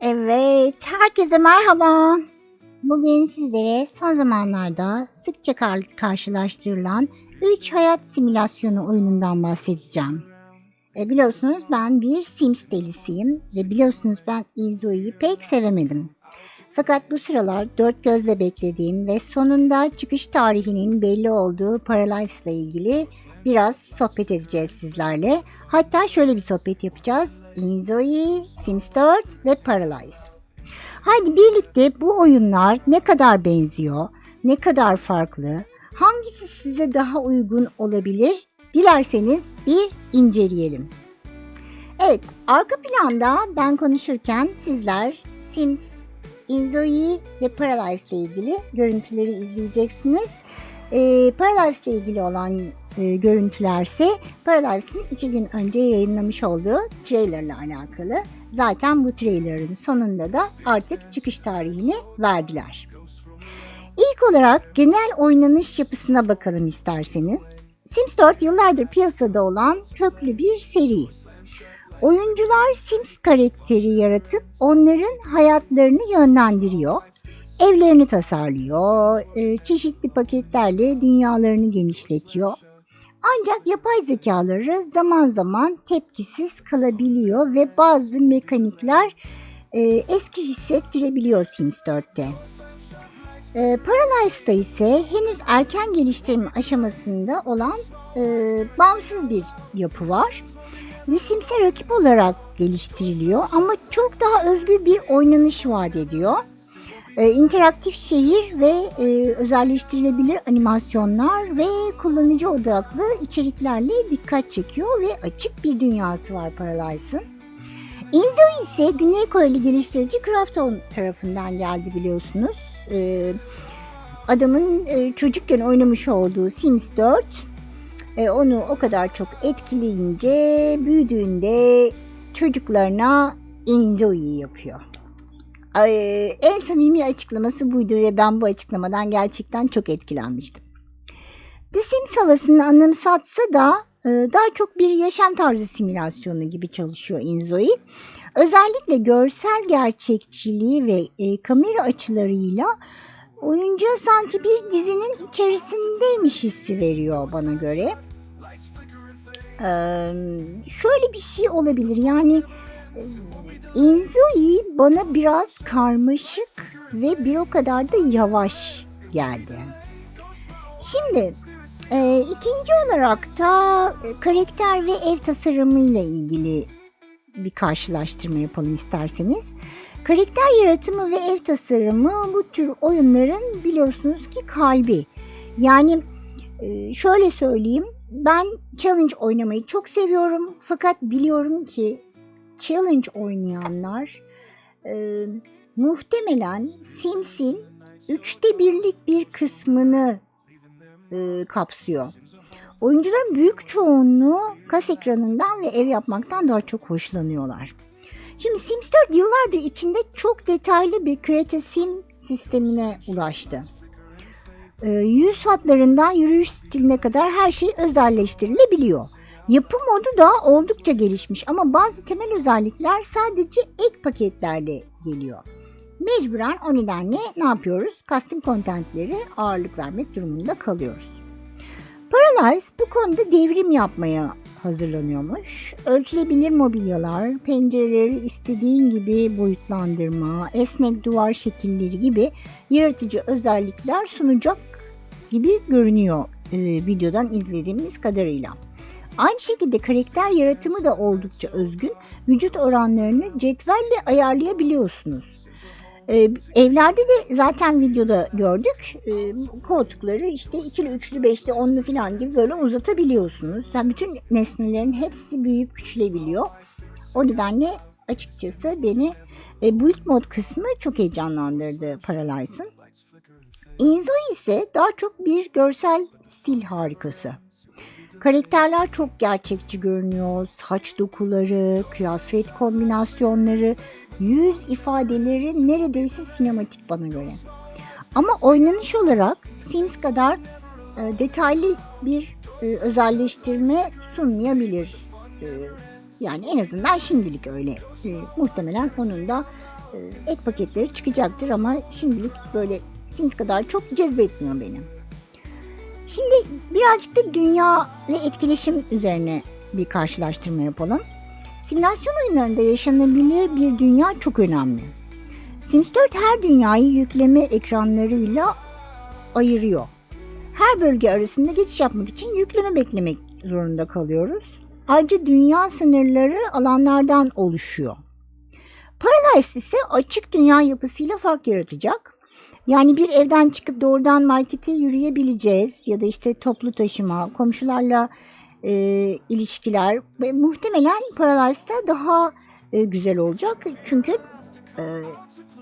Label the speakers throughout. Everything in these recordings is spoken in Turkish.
Speaker 1: Evet, herkese merhaba. Bugün sizlere son zamanlarda sıkça kar- karşılaştırılan 3 hayat simülasyonu oyunundan bahsedeceğim. E, biliyorsunuz ben bir Sims delisiyim ve biliyorsunuz ben Inzo'yu pek sevemedim. Fakat bu sıralar dört gözle beklediğim ve sonunda çıkış tarihinin belli olduğu Paralives ile ilgili biraz sohbet edeceğiz sizlerle. Hatta şöyle bir sohbet yapacağız. Inzoi, Sims 4 ve Paralives. Haydi birlikte bu oyunlar ne kadar benziyor, ne kadar farklı, hangisi size daha uygun olabilir? Dilerseniz bir inceleyelim. Evet, arka planda ben konuşurken sizler Sims, Inzoi ve Paralives ile ilgili görüntüleri izleyeceksiniz. Ee, Paralives ile ilgili olan e, görüntülerse Paradise iki gün önce yayınlamış olduğu trailerle alakalı. Zaten bu trailerın sonunda da artık çıkış tarihini verdiler. İlk olarak genel oynanış yapısına bakalım isterseniz. Sims 4 yıllardır piyasada olan köklü bir seri. Oyuncular Sims karakteri yaratıp onların hayatlarını yönlendiriyor. Evlerini tasarlıyor, e, çeşitli paketlerle dünyalarını genişletiyor. Ancak yapay zekaları zaman zaman tepkisiz kalabiliyor ve bazı mekanikler e, eski hissettirebiliyor Sims 4'te. E, Paralize'da ise henüz erken geliştirme aşamasında olan e, bağımsız bir yapı var. The Sims'e rakip olarak geliştiriliyor ama çok daha özgür bir oynanış vaat ediyor. E, interaktif şehir ve e, özelleştirilebilir animasyonlar ve kullanıcı odaklı içeriklerle dikkat çekiyor ve açık bir dünyası var Paralize'ın. Inzo ise Güney Koreli geliştirici Krafton tarafından geldi biliyorsunuz. E, adamın e, çocukken oynamış olduğu Sims 4 e, onu o kadar çok etkileyince büyüdüğünde çocuklarına Inzo'yu yapıyor. En samimi açıklaması buydu ve ben bu açıklamadan gerçekten çok etkilenmiştim. The Sims havasını anımsatsa da e, daha çok bir yaşam tarzı simülasyonu gibi çalışıyor Inzoi. Özellikle görsel gerçekçiliği ve e, kamera açılarıyla oyuncuya sanki bir dizinin içerisindeymiş hissi veriyor bana göre. Şöyle bir şey olabilir yani Inzoi bana biraz karmaşık ve bir o kadar da yavaş geldi. Şimdi e, ikinci olarak da karakter ve ev tasarımıyla ilgili bir karşılaştırma yapalım isterseniz. Karakter yaratımı ve ev tasarımı bu tür oyunların biliyorsunuz ki kalbi. Yani e, şöyle söyleyeyim ben challenge oynamayı çok seviyorum fakat biliyorum ki challenge oynayanlar e, muhtemelen Sims'in üçte birlik bir kısmını e, kapsıyor. Oyuncuların büyük çoğunluğu kas ekranından ve ev yapmaktan daha çok hoşlanıyorlar. Şimdi Sims 4 yıllardır içinde çok detaylı bir Create Sim sistemine ulaştı. E, yüz hatlarından yürüyüş stiline kadar her şey özelleştirilebiliyor. Yapı modu da oldukça gelişmiş ama bazı temel özellikler sadece ek paketlerle geliyor. Mecburen o nedenle ne yapıyoruz? Custom contentleri ağırlık vermek durumunda kalıyoruz. Paralize bu konuda devrim yapmaya hazırlanıyormuş. Ölçülebilir mobilyalar, pencereleri istediğin gibi boyutlandırma, esnek duvar şekilleri gibi yaratıcı özellikler sunacak gibi görünüyor e, videodan izlediğimiz kadarıyla. Aynı şekilde karakter yaratımı da oldukça özgün. Vücut oranlarını cetvelle ayarlayabiliyorsunuz. Ee, evlerde de zaten videoda gördük. Ee, koltukları işte ikili, üçlü, beşli, onlu falan gibi böyle uzatabiliyorsunuz. Yani bütün nesnelerin hepsi büyüyüp küçülebiliyor. O nedenle açıkçası beni e, build mod kısmı çok heyecanlandırdı Paralyze'ın. Inzo ise daha çok bir görsel stil harikası. Karakterler çok gerçekçi görünüyor. Saç dokuları, kıyafet kombinasyonları, yüz ifadeleri neredeyse sinematik bana göre. Ama oynanış olarak Sims kadar e, detaylı bir e, özelleştirme sunmayabilir. E, yani en azından şimdilik öyle. E, muhtemelen onun da e, ek paketleri çıkacaktır ama şimdilik böyle Sims kadar çok cezbetmiyor beni. Şimdi birazcık da dünya ve etkileşim üzerine bir karşılaştırma yapalım. Simülasyon oyunlarında yaşanabilir bir dünya çok önemli. Sims 4 her dünyayı yükleme ekranlarıyla ayırıyor. Her bölge arasında geçiş yapmak için yükleme beklemek zorunda kalıyoruz. Ayrıca dünya sınırları alanlardan oluşuyor. Paradise ise açık dünya yapısıyla fark yaratacak. Yani bir evden çıkıp doğrudan markete yürüyebileceğiz ya da işte toplu taşıma, komşularla e, ilişkiler ve muhtemelen Paradise'da daha e, güzel olacak. Çünkü e,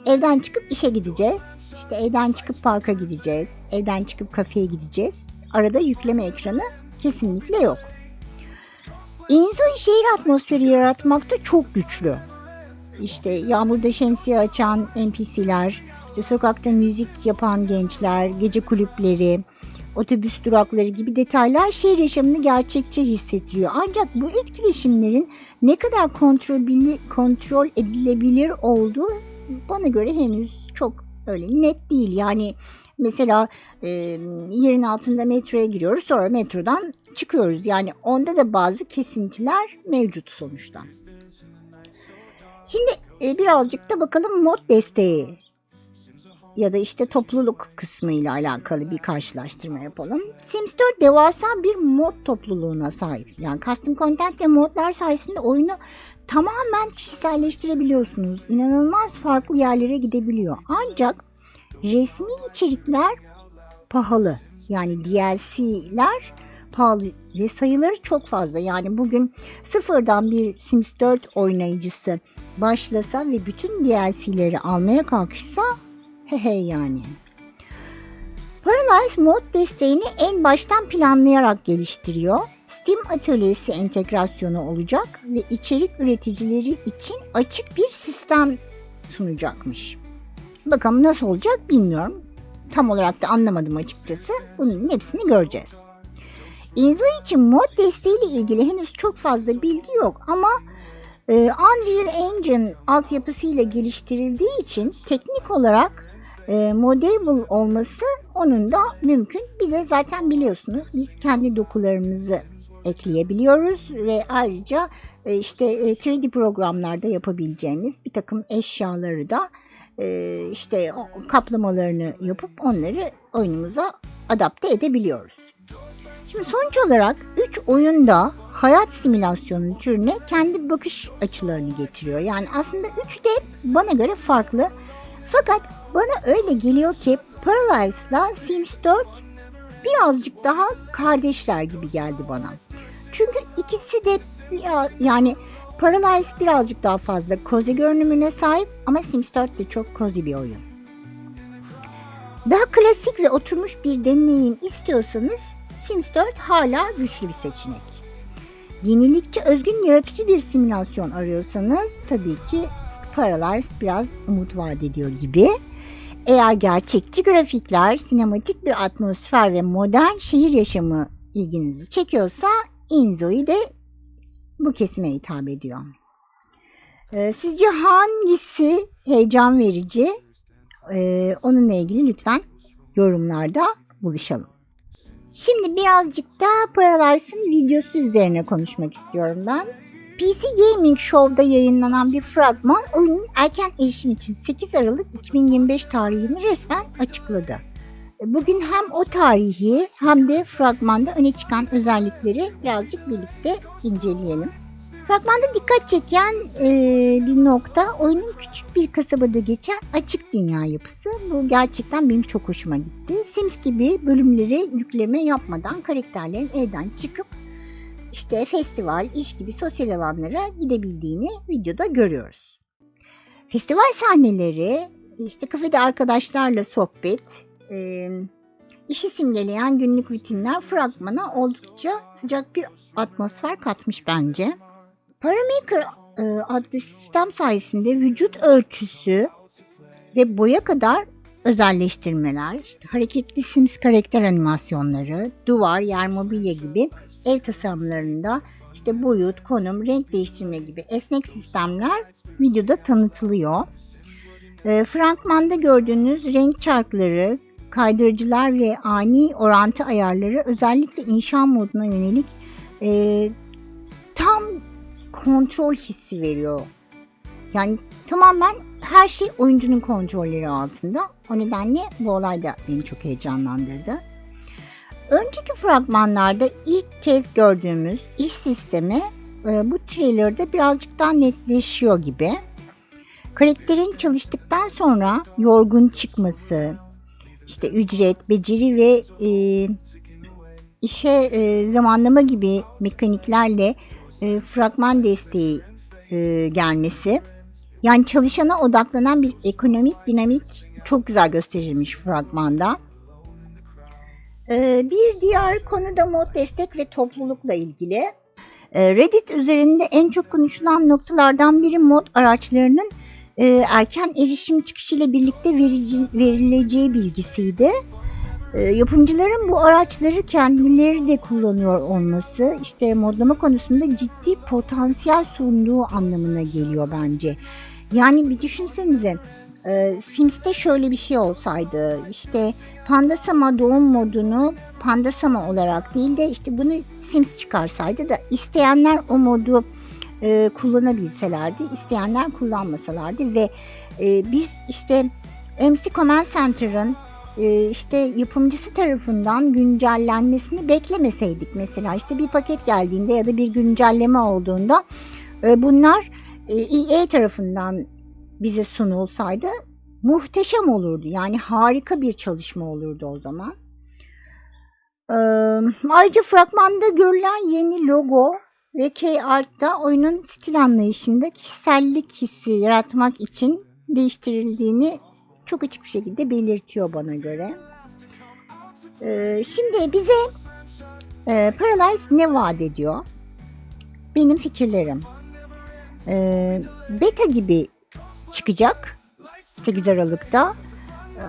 Speaker 1: evden çıkıp işe gideceğiz, işte evden çıkıp parka gideceğiz, evden çıkıp kafeye gideceğiz. Arada yükleme ekranı kesinlikle yok. Inzoi şehir atmosferi yaratmakta çok güçlü. İşte yağmurda şemsiye açan NPC'ler, işte sokakta müzik yapan gençler, gece kulüpleri, otobüs durakları gibi detaylar şehir yaşamını gerçekçi hissettiriyor. Ancak bu etkileşimlerin ne kadar kontrol, kontrol edilebilir olduğu bana göre henüz çok öyle net değil. Yani mesela e, yerin altında metroya giriyoruz sonra metrodan çıkıyoruz. Yani onda da bazı kesintiler mevcut sonuçta. Şimdi e, birazcık da bakalım mod desteği ya da işte topluluk kısmı ile alakalı bir karşılaştırma yapalım. Sims 4 devasa bir mod topluluğuna sahip. Yani custom content ve modlar sayesinde oyunu tamamen kişiselleştirebiliyorsunuz. İnanılmaz farklı yerlere gidebiliyor. Ancak resmi içerikler pahalı. Yani DLC'ler pahalı ve sayıları çok fazla. Yani bugün sıfırdan bir Sims 4 oynayıcısı başlasa ve bütün DLC'leri almaya kalkışsa he he yani. Paralyze mod desteğini en baştan planlayarak geliştiriyor. Steam atölyesi entegrasyonu olacak ve içerik üreticileri için açık bir sistem sunacakmış. Bakalım nasıl olacak bilmiyorum. Tam olarak da anlamadım açıkçası. Bunun hepsini göreceğiz. Inzo için mod desteğiyle ilgili henüz çok fazla bilgi yok ama e, Unreal Engine altyapısıyla geliştirildiği için teknik olarak e, modable olması onun da mümkün. Bir de zaten biliyorsunuz biz kendi dokularımızı ekleyebiliyoruz ve ayrıca e, işte e, 3D programlarda yapabileceğimiz bir takım eşyaları da e, işte kaplamalarını yapıp onları oyunumuza adapte edebiliyoruz. Şimdi sonuç olarak 3 oyunda hayat simülasyonu türüne kendi bakış açılarını getiriyor. Yani aslında 3 de bana göre farklı. Fakat bana öyle geliyor ki Paralyze'la Sims 4 birazcık daha kardeşler gibi geldi bana. Çünkü ikisi de yani Paralyze birazcık daha fazla cozy görünümüne sahip ama Sims 4 de çok cozy bir oyun. Daha klasik ve oturmuş bir deneyim istiyorsanız Sims 4 hala güçlü bir seçenek. Yenilikçi, özgün, yaratıcı bir simülasyon arıyorsanız tabii ki Paralyze biraz umut vaat ediyor gibi. Eğer gerçekçi grafikler, sinematik bir atmosfer ve modern şehir yaşamı ilginizi çekiyorsa Inzo'yu de bu kesime hitap ediyor. Ee, sizce hangisi heyecan verici? Ee, onunla ilgili lütfen yorumlarda buluşalım. Şimdi birazcık da Paralars'ın videosu üzerine konuşmak istiyorum ben. PC Gaming Show'da yayınlanan bir fragman oyunun erken erişim için 8 Aralık 2025 tarihini resmen açıkladı. Bugün hem o tarihi hem de fragmanda öne çıkan özellikleri birazcık birlikte inceleyelim. Fragmanda dikkat çeken e, bir nokta oyunun küçük bir kasabada geçen açık dünya yapısı. Bu gerçekten benim çok hoşuma gitti. Sims gibi bölümleri yükleme yapmadan karakterlerin evden çıkıp işte festival, iş gibi sosyal alanlara gidebildiğini videoda görüyoruz. Festival sahneleri, işte kafede arkadaşlarla sohbet, e, işi simgeleyen günlük rutinler fragmana oldukça sıcak bir atmosfer katmış bence. Paramaker e, adlı sistem sayesinde vücut ölçüsü ve boya kadar özelleştirmeler, işte hareketli Sims karakter animasyonları, duvar, yer mobilya gibi ev tasarımlarında işte boyut, konum, renk değiştirme gibi esnek sistemler videoda tanıtılıyor. E, fragmanda gördüğünüz renk çarkları, kaydırıcılar ve ani orantı ayarları özellikle inşa moduna yönelik e, tam kontrol hissi veriyor. Yani tamamen her şey oyuncunun kontrolleri altında. O nedenle bu olay da beni çok heyecanlandırdı. Önceki fragmanlarda ilk kez gördüğümüz iş sistemi e, bu trailerda birazcık daha netleşiyor gibi. Karakterin çalıştıktan sonra yorgun çıkması, işte ücret, beceri ve e, işe e, zamanlama gibi mekaniklerle e, fragman desteği e, gelmesi. Yani çalışana odaklanan bir ekonomik dinamik çok güzel gösterilmiş fragmanda. E, bir diğer konu da mod destek ve toplulukla ilgili. E, Reddit üzerinde en çok konuşulan noktalardan biri mod araçlarının e, erken erişim çıkışıyla birlikte verici, verileceği bilgisiydi. E, yapımcıların bu araçları kendileri de kullanıyor olması işte modlama konusunda ciddi potansiyel sunduğu anlamına geliyor bence. Yani bir düşünsenize e, Sims'te şöyle bir şey olsaydı işte Pandasama doğum modunu Pandasama olarak değil de işte bunu Sims çıkarsaydı da isteyenler o modu e, kullanabilselerdi, isteyenler kullanmasalardı ve e, biz işte MC Command Center'ın e, işte yapımcısı tarafından güncellenmesini beklemeseydik mesela işte bir paket geldiğinde ya da bir güncelleme olduğunda e, bunlar e, EA tarafından bize sunulsaydı muhteşem olurdu. Yani harika bir çalışma olurdu o zaman. Ee, ayrıca fragmanda görülen yeni logo ve K-Art'ta oyunun stil anlayışında kişisellik hissi yaratmak için değiştirildiğini çok açık bir şekilde belirtiyor bana göre. Ee, şimdi bize e, Paralyze ne vaat ediyor? Benim fikirlerim. Ee, beta gibi çıkacak 8 Aralık'ta. Ee,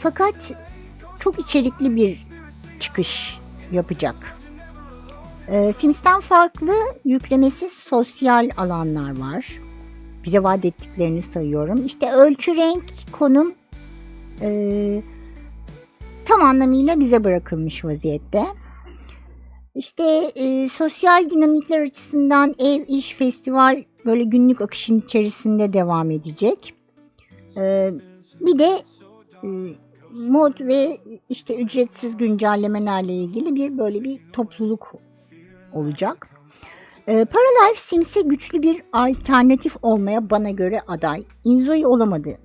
Speaker 1: fakat çok içerikli bir çıkış yapacak. Ee, Sims'ten farklı yüklemesi sosyal alanlar var. Bize vaat ettiklerini sayıyorum. İşte ölçü, renk, konum e, tam anlamıyla bize bırakılmış vaziyette. İşte e, sosyal dinamikler açısından ev, iş, festival böyle günlük akışın içerisinde devam edecek. E, bir de e, mod ve işte ücretsiz güncellemelerle ilgili bir böyle bir topluluk olacak. E, Paralife Sims'e güçlü bir alternatif olmaya bana göre aday. Inzoi olamadı.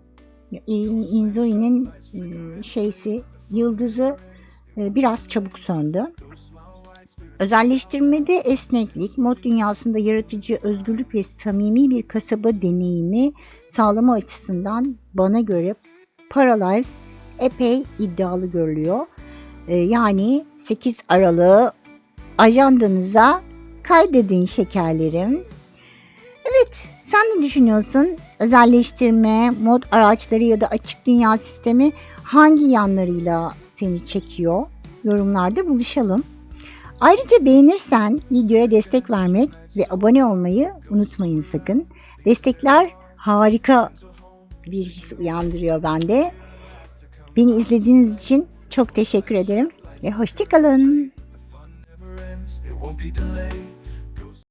Speaker 1: Inzoi'nin e, şeysi, yıldızı e, biraz çabuk söndü. Özelleştirmede esneklik, mod dünyasında yaratıcı özgürlük ve samimi bir kasaba deneyimi sağlama açısından bana göre Paralives epey iddialı görülüyor. Ee, yani 8 Aralık'ı ajandanıza kaydedin şekerlerim. Evet, sen ne düşünüyorsun? Özelleştirme, mod araçları ya da açık dünya sistemi hangi yanlarıyla seni çekiyor? Yorumlarda buluşalım. Ayrıca beğenirsen videoya destek vermek ve abone olmayı unutmayın sakın. Destekler harika bir his uyandırıyor bende. Beni izlediğiniz için çok teşekkür ederim ve hoşçakalın.